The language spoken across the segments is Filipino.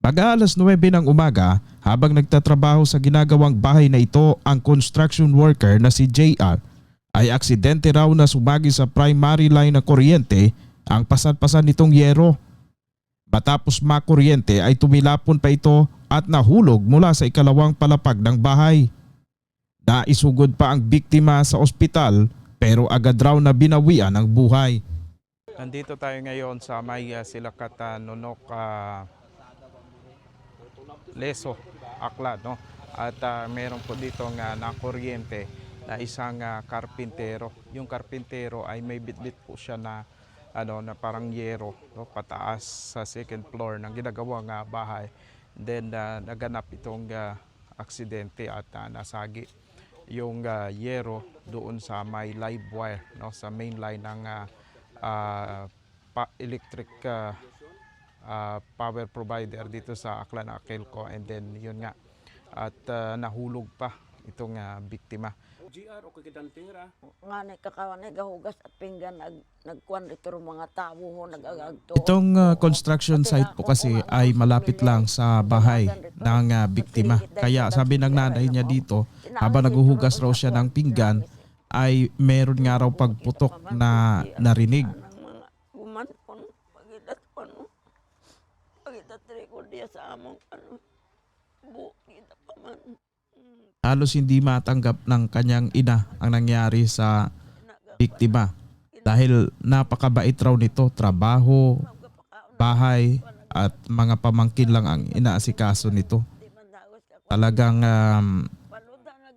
Baga alas 9 ng umaga, habang nagtatrabaho sa ginagawang bahay na ito ang construction worker na si JR, ay aksidente raw na sumagi sa primary line ng kuryente ang pasan-pasan nitong yero. Matapos makuryente ay tumilapon pa ito at nahulog mula sa ikalawang palapag ng bahay. Naisugod pa ang biktima sa ospital pero agad raw na binawian ang buhay. Nandito tayo ngayon sa may uh, Silakata Nonok ah, Leso, Akla, no? At ah, meron po dito nga na kuryente na isang ah, karpintero. Yung karpintero ay may bitbit po siya na ano na parang yero no pataas sa second floor ng ginagawang ah, bahay. Then ah, naganap itong ah, aksidente at ah, nasagi yung ah, yero doon sa may live wire no sa main line ng ah, ah, pa- electric ah, ah, power provider dito sa Aklan Akelco and then yun nga at ah, nahulog pa itong ah, biktima. GR o kagidante ra. nga ni kakawan ni gahugas at pinggan nag nagkuan dito ro mga tao ho nagagagto. Itong ah, construction site po kasi ay malapit lang sa bahay ng ah, biktima. Kaya sabi ng nanay niya dito, habang naguhugas raw siya ng pinggan, ay meron nga raw pagputok na narinig. ng mga guman kon pagidat kon pagidat ri ko diya sa among ano bu kita pa man. Halos hindi matanggap ng kanyang ina ang nangyari sa biktima. Dahil napakabait raw nito, trabaho, bahay, at mga pamangkin lang ang inaasikaso nito. Talagang um,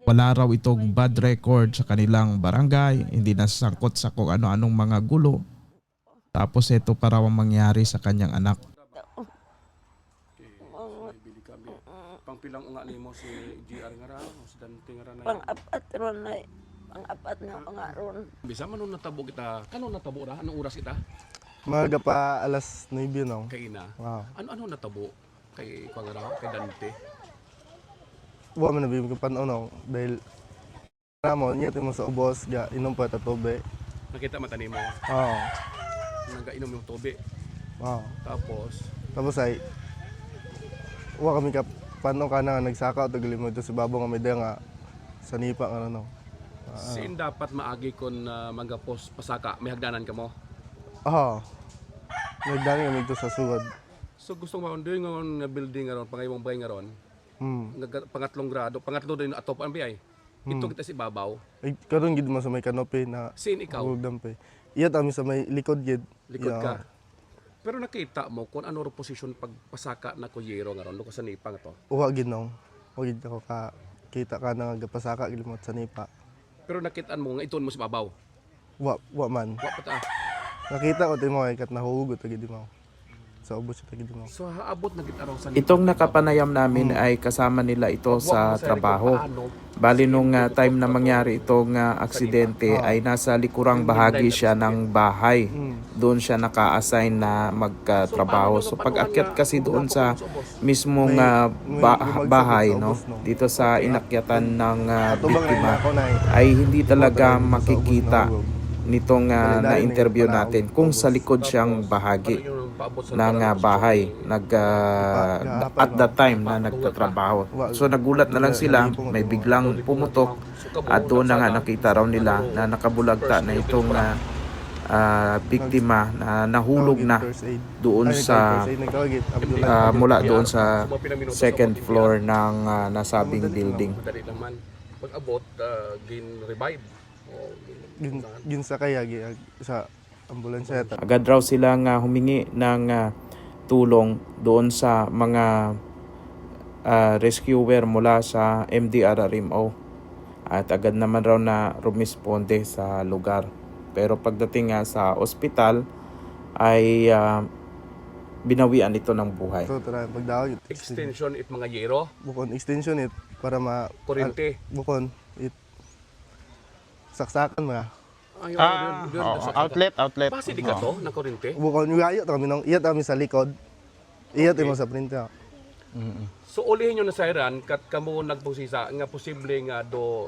wala raw itong bad record sa kanilang barangay, hindi nasangkot sa kung ano-anong mga gulo. Tapos ito pa raw ang mangyari sa kanyang anak. Mga Bili kami. Pangpilang nga nimo si GR nga ra, o si Dante nga ra na. pang apat ron na pang apat nga mga ron. Bisa man nung natabo kita. Kano natabo ra? Anong oras kita? Maaga pa alas 9 no. Kay ina. Wow. Ano ano natabo? Kay Pangaraw, kay Dante. Wa man nabibig ko panon no dahil Ramo, niya mo sa ubos, ga inom pa tatobe. Nakita mata nimo. Oo. Nagainom yung tobe. Oo. Tapos Tapos ay wa kami ka paano ka na nagsaka o limod sa babaw nga may nga sa nipa nga no. sin dapat maagi kon uh, magapos pasaka may hagdanan ka mo. Oo. Nagdani kami sa sugod. So gusto mo doon nga building nga ron, pangayong bahay nga ron, Hmm. pangatlong grado, pangatlo din atop ang biyay. Ito kita si babaw. Ay karon gid mo sa may kanope na Sin ikaw, hugdam pa. Iya kami sa may likod gid. likod Iya, ka. Pero nakita mo kung ano ro posisyon pagpasaka na kuyero nga ron, luko sa nipa nga to. Uwa gid no. Wa gid ako ka kita ka na nga gapasaka gid mo sa nipa. Pero nakitaan mo nga ituon mo si babaw. Wa wa man. Wa pa ta. Nakita ko timo kay kat nahugot gid mo. Sa ubos gid mo. So haabot na kita raw sa Itong nakapanayam namin ay kasama nila ito sa trabaho. Bali nung ah, time na mangyari itong ah, aksidente ay nasa likurang bahagi siya ng bahay. Doon siya naka-assign na magtrabaho. So pag akyat kasi doon sa mismong ba- bahay no? dito sa inakyatan ng Tubang biktima ay hindi talaga makikita nitong ah, na-interview natin kung sa likod siyang bahagi ng ah, bahay. nag ah, at that time na nagtatrabaho. So nagulat na lang sila, may biglang pumutok. At doon na nga nakita raw nila na nakabulagta na itong ah, ah, biktima na nahulog na doon sa ah, mula doon sa second floor ng ah, nasabing building. Pag abot, uh, gin revive. Gin, gin sa kaya sa ambulansya ta. Agad raw silang ah, humingi ng ah, tulong doon sa mga ah, rescuer mula sa MDRRMO. At agad naman raw na rumisponde sa lugar. Pero pagdating nga sa ospital ay ah, binawian ito ng buhay. So tara pagdawag extension it mga yero, bukon extension it para ma kuryente. bukon it saksakan mga. Ah, oo, outlet, outlet. Pasi di ka to, na kuryente. Bukon yugayo ta kami nang iyat kami sa likod. Iyat mo sa printer. So ulihin nyo na sa Iran, kat kamo nagpusisa, nga posible nga do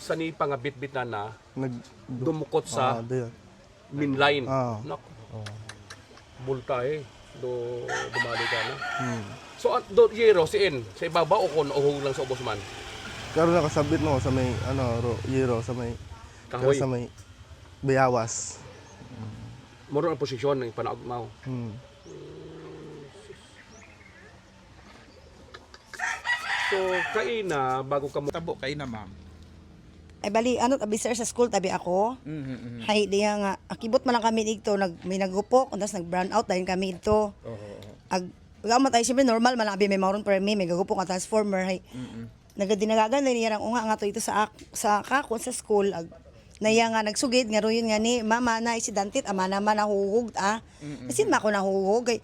sa ni nga bit-bit na na, Nag dumukot sa ah, dayon. min line. Ah. Naku. Bulta eh. Do dumali ka na. Hmm. So, ah, do, Yero, si N, sa ibabaw o kon uhog lang sa ubos man? Karon nakasabit no sa may ano ro, yero sa may Kahoy. sa may bayawas. Moro ang posisyon ng panaog mo. Hmm. So, kaina, bago ka mo... Tabo kay na ma'am. Ay bali, ano, tabi sir sa school, tabi ako. Mhm. Hay, diya nga, akibot man lang kami dito, nag, may nagupok, tapos nag-brown out dahil kami dito. Ag, Pagkama tayo, siyempre normal, malabi may mauron per me, may gagupok nga transformer, hay. Nagadinagagan na niya nga nga to ito sa, ak- sa kakon sa school, ag, naya nga nagsugid, nga royon nga ni, mama na isidantit, ama naman nahuhug, ah. Kasi ma ako nahuhug, ay,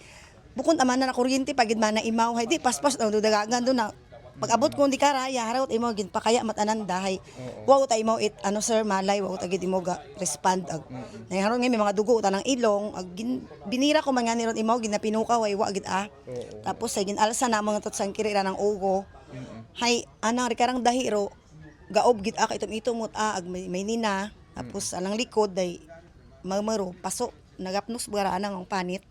bukod ama na na kuryente, pagid man na imaw, hay, di, paspas, daw, dagagan doon na, pag abot ko hindi karaya, harawt imo gin pakaya matananda hay. Wa ta imo it ano sir malay wa ta gid imo ga respond ag. Nay haron nga may mga dugo ta ng ilong ag gin, binira ko man nga niron imo ginapinukaw ay wa gid ah. Tapos ay gin alsa na mga tot sang kirira ng ugo. Hay anang rikarang dahiro gaob gid ah itom itomot ah ag may, may nina. Tapos alang likod day mamaro paso nagapnos bara anang ang panit.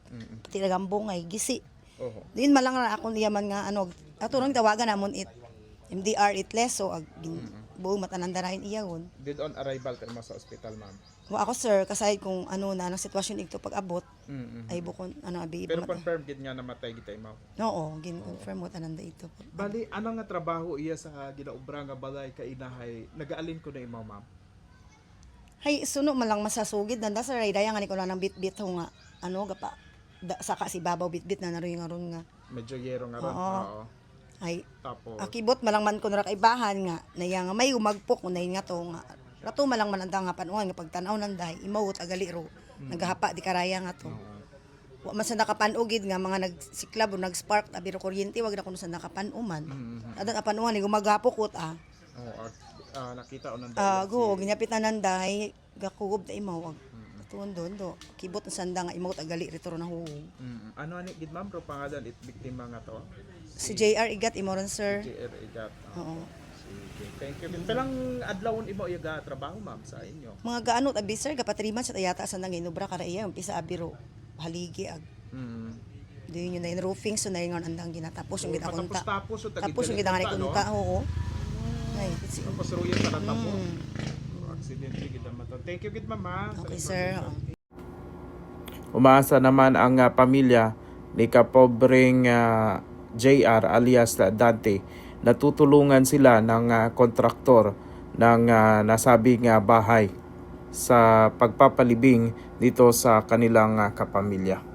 Pati nagambong ay gisi. Oho. Din malang na akong yaman nga ano ato nang tawagan namon it MDR it less so ag gin, buong matananda na iya gon. Did on arrival mo sa ospital ma'am. Wa ako sir kasay kung ano na ang sitwasyon ito pag abot Mhm. ay bukon ano abi Pero mata. confirm gid nga namatay gitay ma'am. Oo, gin confirm mo tananda ito. Bali, ano nga trabaho iya sa ginaubra nga balay kay inahay? Nagaalin ko na imo ma'am. Hay suno man lang masasugid nanda sa rayda nga ni ko lang ng bit-bit ho nga ano gapa da, saka si babaw bit-bit na naroy nga ron nga. Medyo yero nga ron. Oo. Oo. Ay Tapos? akibot malang man ko nara kay bahan nga. Naya nga may umagpok unay nga to nga. Rato malang man anda nga panuan nga pagtanaw nang dahi imawot agali ro naghahapa di karaya nga to. Wa man sa nakapanugid nga mga nagsiklab o nag-spark abi ro kuryente wag na kuno sa nakapanuman. Adan apanuan ni gumagapokot ah Oo, ah, ah, nakita o nanda. ah go ginapit na nang dahi gakugob na imaw wag. Tuon doon do kibot na sanda nga imawot agali rito ro na huwag. Mm, ano ani gid ma'am ro pangalan it biktima nga to? Si JR igat imoron sir JR Igat. oo Sige. Thank you. Pelang adlawon imo iya trabaho ma'am sa inyo. mga gaano abi sir gapatriman sa tayata sa nang inubra kara iya umpisa abi ro haligi ag Mm. Di yun na yung roofing, so na yung andang ginatapos yung ginakunta. Tapos tapos Tapos yung ginanganay kunta, oo. Ay, kasi, Tapos ruyan sa natapos. Mm. Accident gid naman to. Thank you gid mama. okay sir. Umaasa naman ang ah, pamilya ni kapobreng ah, JR alias Dante na tutulungan sila ng ah, kontraktor ng ah, nasabing ah, bahay sa pagpapalibing dito sa kanilang ah, kapamilya.